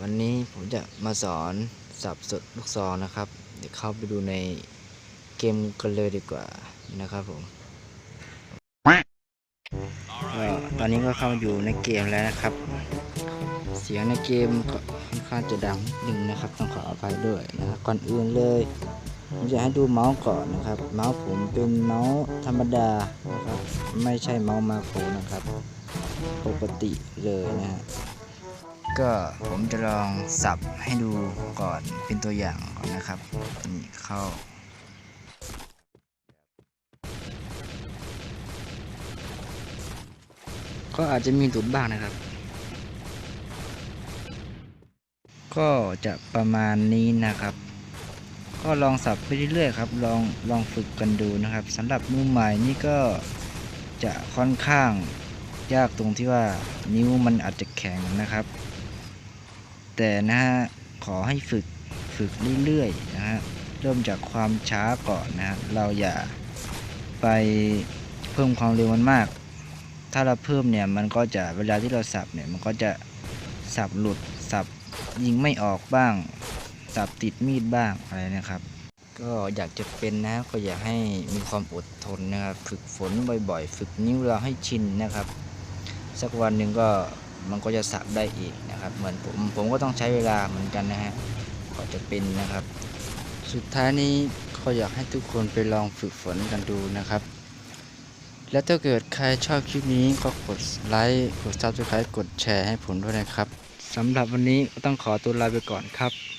วันนี้ผมจะมาสอนสับสดลูกซองนะครับ เดี๋ยวเข้าไปดูในเกมกันเลยดีกว่านะครับผมก็ตอนนี้ก็เข้ามาอยู่ในเกมแล้วนะครับ เสียงในเกมก็ค่อนข้างจะดังนิดนึงนะครับ ต้องขออภัยด้วยนะครับก่อนอื่นเลยผมจะให้ดูเมาส์ก่อนนะครับ เมาส์ผมเป็นเมาส์ธรรมดานะครับ ไม่ใช่เมาส์มาโครนะครับ ปกติเลยนะฮะ ก็ผมจะลองสับให้ดูก่อนเป็นตัวอย่างก่อนนะครับ นี่เข้า ก็อาจจะมีหลุดบ้างนะครับ ก็จะประมาณนี้นะครับ ก็ลองสับไปเรื่อยๆครับ ลองลองฝึกกันดูนะครับสำหรับมือใหม่นี่ก็จะค่อนข้างยากตรงที่ว่านิ้วมันอาจจะแข็งนะครับ แต่นะฮะขอให้ฝึกฝึกเรื่อยๆนะฮะเริ่มจากความช้าก่อนนะฮะเราอย่าไปเพิ่มความเร็วมันมาก ถ้าเราเพิ่มเนี่ยมันก็จะเวลาที่เราสับเนี่ยมันก็จะสับหลุดสับยิงไม่ออกบ้าง สับติดมีดบ้างอะไรนะครับ ก็อยากจะเป็นนะก็อยากให้มีความอดทนนะครับ ฝึกฝนบ่อยๆ ฝึกนิ้วเราให้ชินนะครับ สักวันหนึ่งก็ มันก็จะสับได้อีกนะครับ เหมือนผมผมก็ต้องใช้เวลาเหมือนกันนะฮะก็จะเป็นนะครับ สุดท้ายนี้ก็อยากให้ทุกคนไปลองฝึกฝนกันดูนะครับ แล้วถ้าเกิดใครชอบคลิปนี้ก็กดไลค์กด subscribe กดแชร์ให้ผมด้วยนะครับสำหรับวันนี้ก็ต้องขอตัวลาไปก่อนครับ